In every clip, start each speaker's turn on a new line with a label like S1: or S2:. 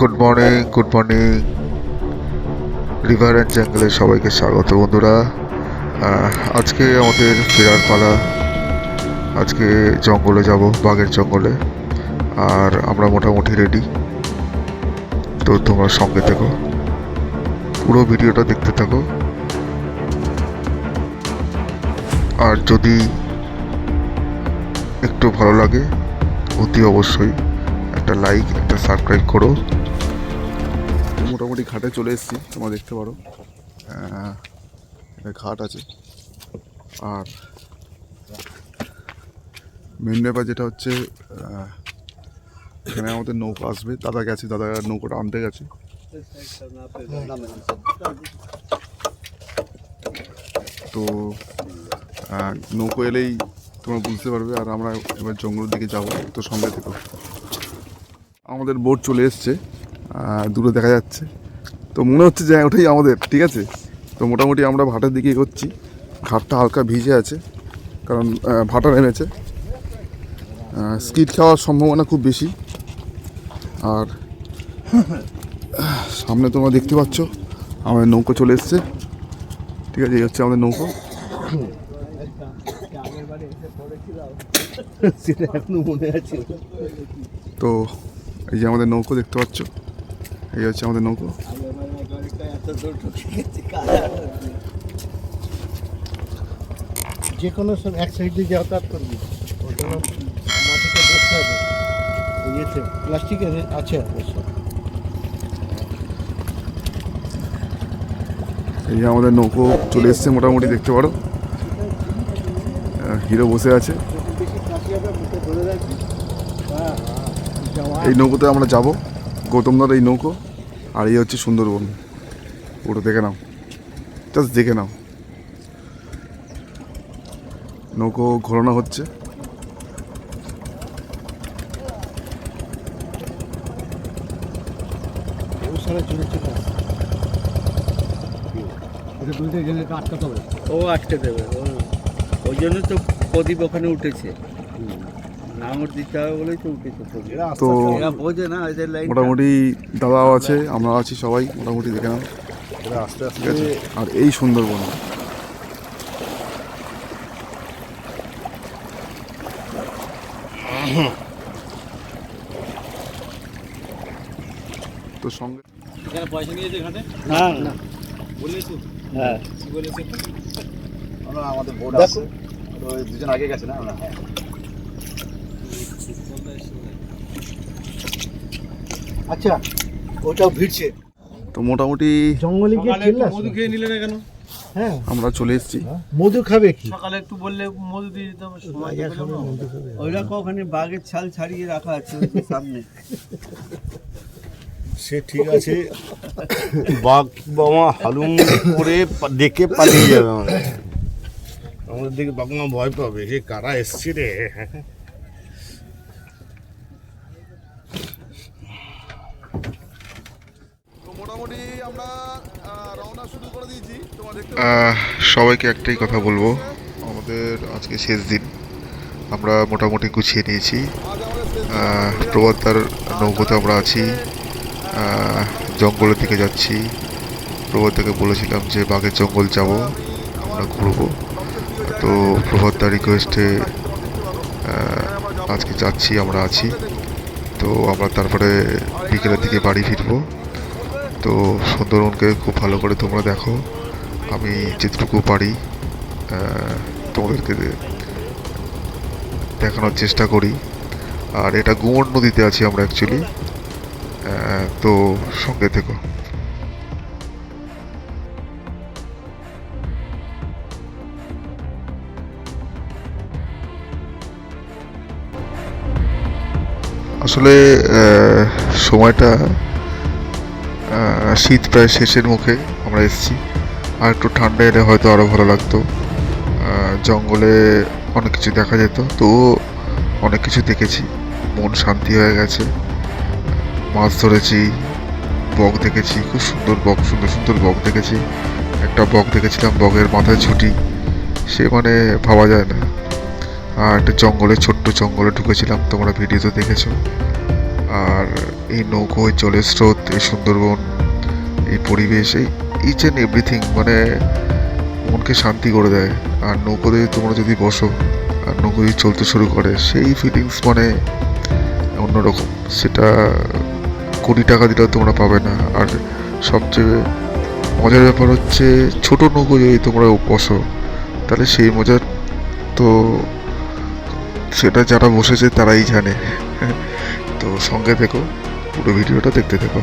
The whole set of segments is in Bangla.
S1: Good morning good morning river and জঙ্গলে সবাইকে স্বাগত বন্ধুরা। আজকে আমাদের ফেরার পালা। আজকে জঙ্গলে যাব, বাঘের জঙ্গলে। আর আমরা মোটামুটি রেডি তো তোমরা সঙ্গে থেকো। পুরো ভিডিওটা দেখতে থাকো। আর যদি একটু ভালো লাগে, অতি অবশ্যই। একটা লাইক একটা সাবস্ক্রাইব করো। মোটামুটি ঘাটে চলে এসেছি, তোমরা দেখতে পারো। একটা ঘাট আছে। আর মেন ব্যাপার যেটা হচ্ছে এখানে আমাদের নৌকা আসবে। দাদা গেছে, দাদা নৌকাটা আনতে গেছে। তো নৌকো এলেই তোমরা বুঝতে পারবে আর আমরা এবার জঙ্গলের দিকে যাব তো সঙ্গে থেকো। আমাদের বোট চলে এসছে দূরে দেখা যাচ্ছে। তো মনে হচ্ছে যে ওটাই আমাদের, ঠিক আছে? তো মোটামুটি আমরা ভাটার দিকে এগোচ্ছি। ঘাটটা হালকা ভিজে আছে, কারণ ভাটা নেমেছে। স্কিড খাওয়ার সম্ভাবনা খুব বেশি। আর সামনে তোমরা দেখতে পাচ্ছ, আমাদের নৌকো চলে এসছে। ঠিক আছে, এই হচ্ছে আমাদের নৌকো।
S2: সেটা এখনও মনে আছে
S1: তো এই যে আমাদের নৌকো দেখতে পাচ্ছ? এই হচ্ছে আমাদের নৌকো।
S2: যে কোনো সব এক সাইড দিয়ে যাতায়াত করবি ওটা মাটিতে বসতে হবে। ইয়েতে প্লাস্টিকের আছে অবশ্য।
S1: এই যে আমাদের নৌকো চলে এসছে মোটামুটি দেখতে পারো। হিরো বসে আছে। এই নৌকোতে আমরা যাব। গৌতমদার এই নৌকো আর এই হচ্ছে সুন্দরবন। ওটা দেখে নাও। জাস্ট দেখে নাও। নৌকো ঘোরানো হচ্ছে।
S3: ও আটকে দেবে। ও ওই জন্য তো প্রদীপ ওখানে উঠেছে। নাঙর দিতে হবে বলেই তো উঠেছে
S1: তো
S3: এরা বোঝে না এদের লাইন
S1: মোটামুটি দাদাও আছে আমরা আছি সবাই মোটামুটি দেখে নাও।
S2: আস্তে
S1: ঠিক আর এই সুন্দরবন। তো সঙ্গে
S3: না না। হ্যাঁ।
S2: আমাদের বোর্ড আছে। ওই দুজন আগে গেছে না? আমরা আচ্ছা ওটাও ভিড়ছে।
S1: তো মোটামুটি
S2: জঙ্গলে গিয়ে চিল্লাস
S3: মধু খেয়ে নিলে না কেন?
S2: হ্যাঁ।
S1: আমরা চলে এসেছি।
S2: মধু খাবে কি?
S3: সকালে একটু বললে মধু দিয়ে দিতাম সময় ওইটা ওখানে বাঘের ছাল ছাড়িয়ে রাখা আছে সামনে।
S4: সে ঠিক আছে। বাঘ বাবা হালুম করে দেখে পালিয়ে যাবে আমাদের। আমাদের দিকে বাবা মা ভয় পাবে। সে কারা এসছে রে?
S1: মোটামুটি আমরা রওনা শুরু করে দিয়েছি। সবাইকে একটাই কথা বলব। আমাদের আজকে শেষ দিন। আমরা মোটামুটি গুছিয়ে নিয়েছি। আহ, প্রভাতার নৌকোতে আমরা আছি। জঙ্গলের দিকে যাচ্ছি। প্রভাতাকে বলেছিলাম যে বাঘের জঙ্গল যাব। আমরা ঘুরবো। তো প্রভাতার রিকোয়েস্টে আজকে যাচ্ছি, আমরা আছি। তো আমরা তারপরে বিকেলের দিকে বাড়ি ফিরবো। তো সুন্দরবনকে খুব ভালো করে তোমরা দেখো। আমি যেটুকু পারি তোমাদেরকে দেখানোর চেষ্টা করি। আর এটা গুমন নদীতে আছি আমরা অ্যাকচুয়ালি তো সঙ্গে থেকো। আসলে সময়টা শীত প্রায় শেষের মুখে আমরা এসেছি। আর একটু ঠান্ডা এলে হয়তো আরও ভালো লাগতো। জঙ্গলে অনেক কিছু দেখা যেত, তো অনেক কিছু দেখেছি। মন শান্তি হয়ে গেছে। মাছ ধরেছি, বক দেখেছি, খুব সুন্দর বক, সুন্দর সুন্দর বক দেখেছি। একটা বক দেখেছিলাম, বকের মাথায় ছুটি। সে মানে ভাবা যায় না। একটা জঙ্গলে, ছোট্ট জঙ্গলে ঢুকেছিলাম, তোমরা ভিডিওতে দেখেছ। আর এই নৌকো এই জলের স্রোত, এই সুন্দরবন, এই পরিবেশ, এই ইচ অ্যান্ড এভরিথিং মানে মনকে শান্তি করে দেয়। আর নৌকোতে তোমরা যদি বসো, আর নৌকো যদি চলতে শুরু করে, সেই ফিলিংস মানে অন্যরকম। সেটা কোটি টাকা দিলেও তোমরা পাবে না। আর সবচেয়ে মজার ব্যাপার হচ্ছে, ছোট নৌকো যদি তোমরা বসো, তাহলে সেই মজার তো সেটা যারা বসেছে তারাই জানে। তো সঙ্গে থেকো, পুরো ভিডিওটা দেখতে থেকো।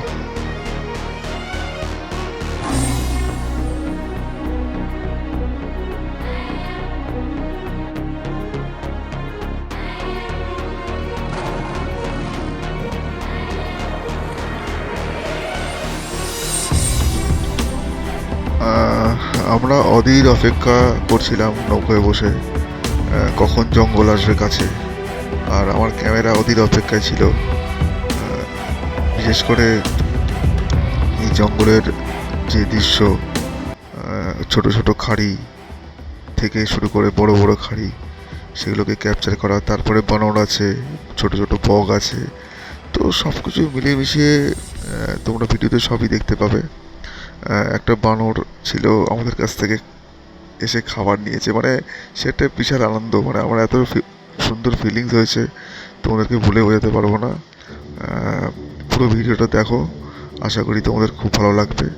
S1: আমরা অধীর অপেক্ষা করছিলাম নৌকায় বসে। কখন জঙ্গল আসবে কাছে? আর আমার ক্যামেরা অধীর অপেক্ষায় ছিল। বিশেষ করে এই জঙ্গলের যে দৃশ্য ছোট ছোট খাড়ি থেকে শুরু করে বড় বড় খাড়ি, সেগুলোকে ক্যাপচার করা, তারপরে বানর আছে, ছোট ছোট বগ আছে। তো সব কিছু মিলিয়ে মিশিয়ে তোমরা ভিডিওতে সবই দেখতে পাবে। একটা বানর ছিল আমাদের কাছ থেকে এসে খাবার নিয়েছে। মানে সেটা বিশাল আনন্দ। মানে আমার এত সুন্দর ফিলিংস হয়েছে। তোমাদেরকে বলে বোঝাতে পারব না। পুরো ভিডিওটা দেখো। আশা করি তোমাদের খুব ভালো লাগবে।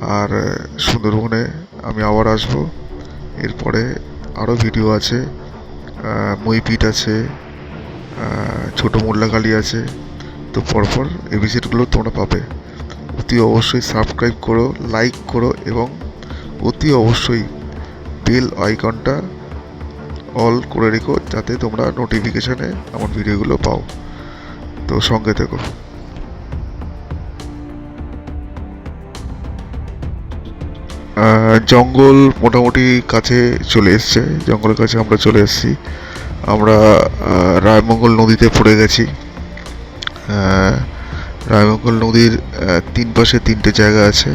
S1: আর, সুন্দরবনে আমি আবার আসব। এরপরে আরও ভিডিও আছে। মইপিট আছে। ছোটো মোল্লাকালি আছে। তো পরপর ভিজিটগুলো তোমরা পাবে। অতি অবশ্যই সাবস্ক্রাইব করো লাইক করো এবং অতি অবশ্যই বেল আইকনটা অল করে রেখো, যাতে তোমরা নোটিফিকেশানে আমার ভিডিওগুলো পাও। তো সঙ্গে থেকো। জঙ্গল মোটামুটি কাছে চলে এসছে। জঙ্গলের কাছে আমরা চলে এসেছি। আমরা রায়মঙ্গল নদীতে পড়ে গেছি। রায়মঙ্গল নদীর তিন পাশে তিনটে জায়গা আছে।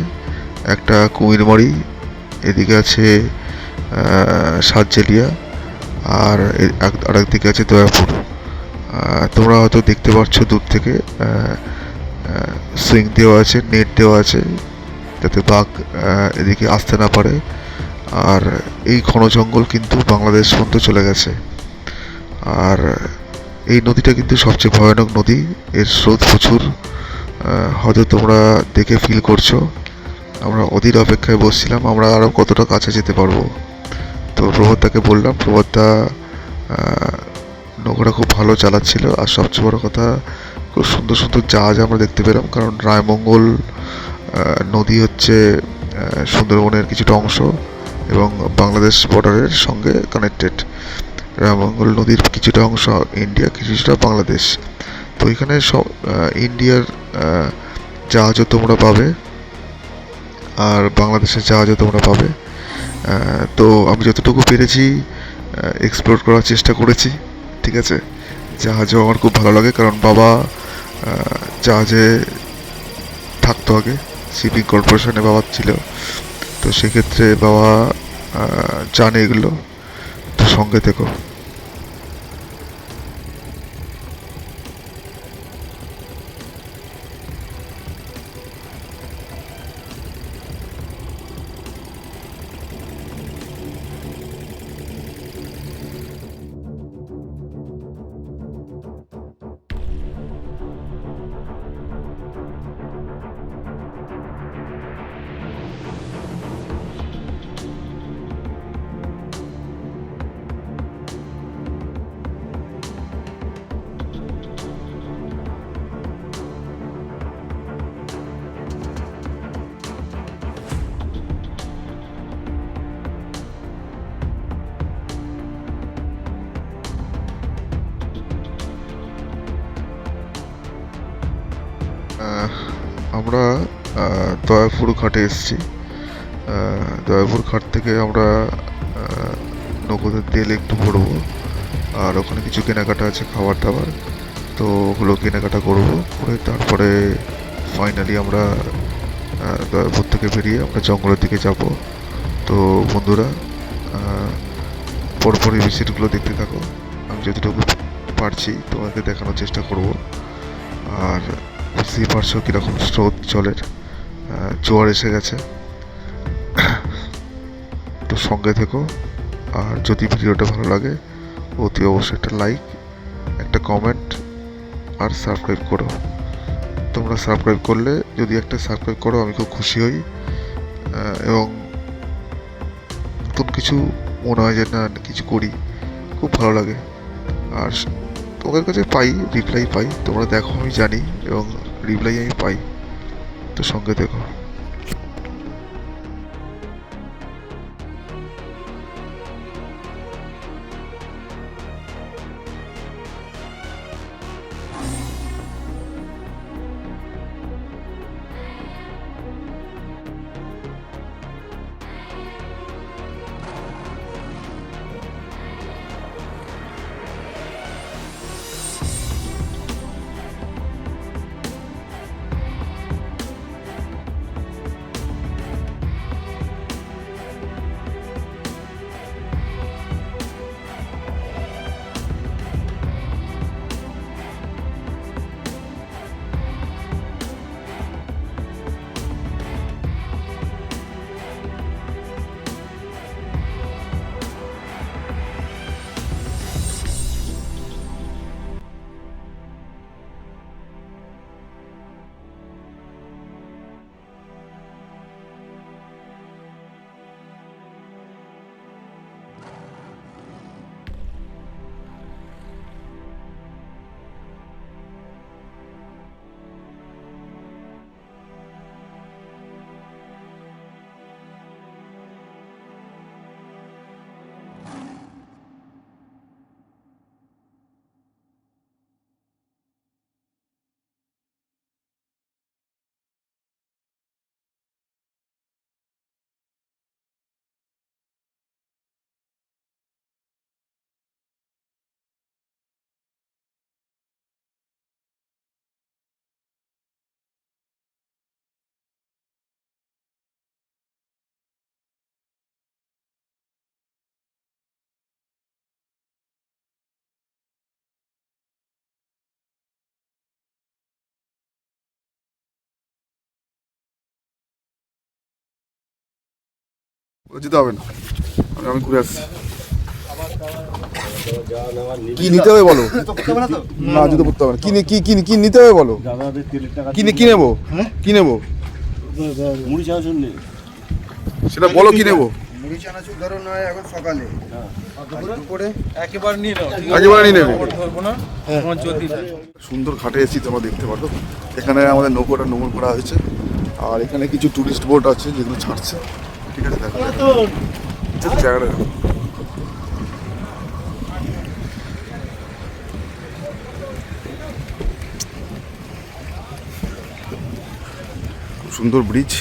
S1: একটা কুমিরমারি, এদিকে আছে সাতজেলিয়া আর এ- এক- আর আছে দয়াপুর। তোমরা হয়তো দেখতে পাচ্ছ দূর থেকে সুইং দেওয়া আছে, নেট দেওয়া আছে, যাতে বাঘ এদিকে আসতে না পারে। আর এই ঘন জঙ্গল কিন্তু বাংলাদেশ পর্যন্ত চলে গেছে। আর এই নদীটা কিন্তু সবচেয়ে ভয়ানক নদী। এর স্রোত প্রচুর। হয়তো তোমরা দেখে ফিল করছ। আমরা অধীর অপেক্ষায় বসছিলাম, আমরা আরও কতটা কাছে যেতে পারব। তো প্রভাতদাকে বললাম আহ, নৌকাটা খুব ভালো চালাচ্ছিল। আর সবচেয়ে বড় কথা খুব সুন্দর সুন্দর জাহাজ আমরা দেখতে পেলাম কারণ রায়মঙ্গল নদী হচ্ছে সুন্দরবনের কিছুটা অংশ এবং বাংলাদেশ বর্ডারের সঙ্গে কানেক্টেড রায়মঙ্গল নদীর কিছুটা অংশ ইন্ডিয়া কিছুটা বাংলাদেশ। তো এখানে সব ইন্ডিয়ার জাহাজও তোমরা পাবে আর বাংলাদেশের জাহাজও তোমরা পাবে। তো আমি যতটুকু পেরেছি এক্সপ্লোর করার চেষ্টা করেছি, ঠিক আছে? জাহাজও আমার খুব ভালো লাগে, কারণ বাবা জাহাজে থাকতো আগে শিপিং কর্পোরেশনে বাবা ছিল। তো সেক্ষেত্রে বাবা জানে এগুলো। তো সঙ্গে থেকো। আমরা দয়াপুর ঘাটে এসেছি। দয়াপুর ঘাট থেকে আমরা নৌকোতে তেল একটু ভরবো। আর ওখানে কিছু কেনাকাটা আছে, খাবার দাবার। তো ওগুলো কেনাকাটা করব, করে তারপরে ফাইনালি আমরা দয়াপুর থেকে বেরিয়ে আমরা জঙ্গলের দিকে যাব। তো বন্ধুরা পরপরই ভিজিটগুলো দেখতে থাকো। আমি যতটুকু পারছি তোমাকে দেখানোর চেষ্টা করব। আর বুঝতেই পারছ কীরকম স্রোত জলের জোয়ার এসে গেছে। তো সঙ্গে থেকো, আর যদি ভিডিওটা ভালো লাগে, অতি অবশ্যই একটা লাইক একটা কমেন্ট আর সাবস্ক্রাইব করো। তোমরা সাবস্ক্রাইব করলে, যদি একটা সাবস্ক্রাইব করো, আমি খুব খুশি হই। এবং নতুন কিছু মনে হয় যে, না কিছু করি। খুব ভালো লাগে। আর তোমাদের কাছে পাই রিপ্লাই পাই, তোমরা দেখো, আমি জানি। এবং রিপ্লাই আমি পাই তো সঙ্গে দেখো
S5: যেতে হবে না। আমি- ঘুরে আসছি। কি নিতে হবে বলো? না জুতো পড়তে হবে না। কি নি- কি কি কি নিতে হবে বলো? কি কি নেব? কি নেব?
S4: মুড়ি চাওয়ার জন্য
S5: সেটা বলো কি নেব?
S2: মুড়ি চানাচুর ধরো নয় এখন সকালে।
S3: একেবারে নিয়ে নাও।
S5: একেবারে নিয়ে নেবে?
S3: ধরবো না। তোমার যদি
S5: সুন্দর ঘাটে এসেছি তোমরা দেখতে পারো। এখানে আমাদের নৌকোটা নোংর করা হয়েছে। আর এখানে কিছু টুরিস্ট বোট আছে যেগুলো ছাড়ছে। ঠিক আছে দেখো। জায়গাটা খুব সুন্দর ব্রিজ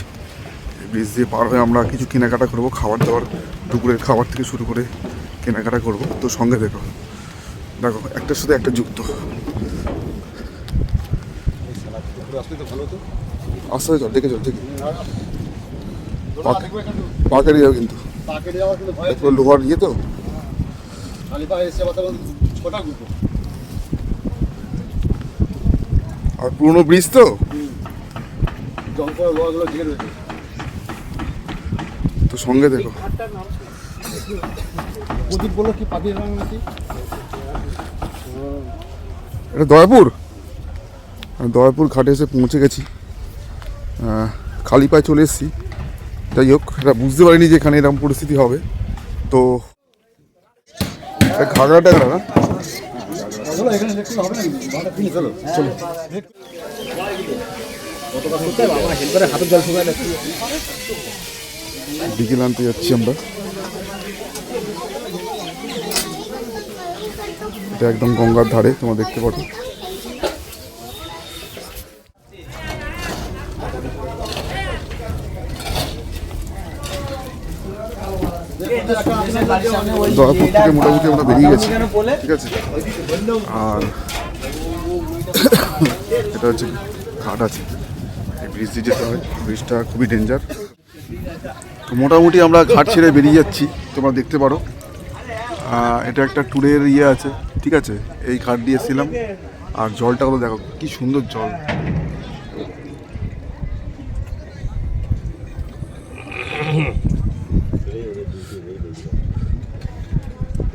S5: ব্রিজ দিয়ে পার হয়ে আমরা কিছু কেনাকাটা করব খাবার দাবার দুপুরের খাবার থেকে শুরু করে কেনাকাটা করব। তো সঙ্গে দেখো। দেখো একটার সাথে একটা যুক্ত। আস্তে আস্তে চল দেখে চল দেখে পাকারি যাবে কিন্তু। লোহার ইয়ে তো। আর পুরোনো ব্রিজ তো? তো সঙ্গে দেখো।
S2: প্রদীপ কি পাখির রং নাকি?
S5: এটা দয়াপুর? আমি দয়াপুর ঘাটে এসে পৌঁছে গেছি। খালি পায়ে চলে এসেছি। যাই হোক, এটা বুঝতে পারিনি যে এখানে এরকম পরিস্থিতি হবে। তো ঘাগড়া টাগড়া না? বিকেল আনতে যাচ্ছি আমরা। এটা একদম গঙ্গার ধারে, তোমরা দেখতে পারো। দয়াপুর থেকে মোটামুটি আমরা বেরিয়ে গেছি। ঠিক আছে? আর এটা হচ্ছে ঘাট আছে। এই ব্রিজ দিয়ে যেতে হয়। ব্রিজটা খুবই ডেঞ্জার তো মোটামুটি আমরা ঘাট ছেড়ে বেরিয়ে যাচ্ছি। তোমরা দেখতে পারো। এটা একটা ট্যুরের ইয়ে আছে। ঠিক আছে? এই ঘাট দিয়ে এসেছিলাম। আর জলটা দেখো কি সুন্দর জল।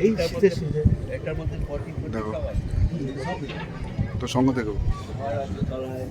S2: এই
S3: মধ্যে ফর্টি
S5: দেখো। তো সঙ্গে থেকো
S3: তলায়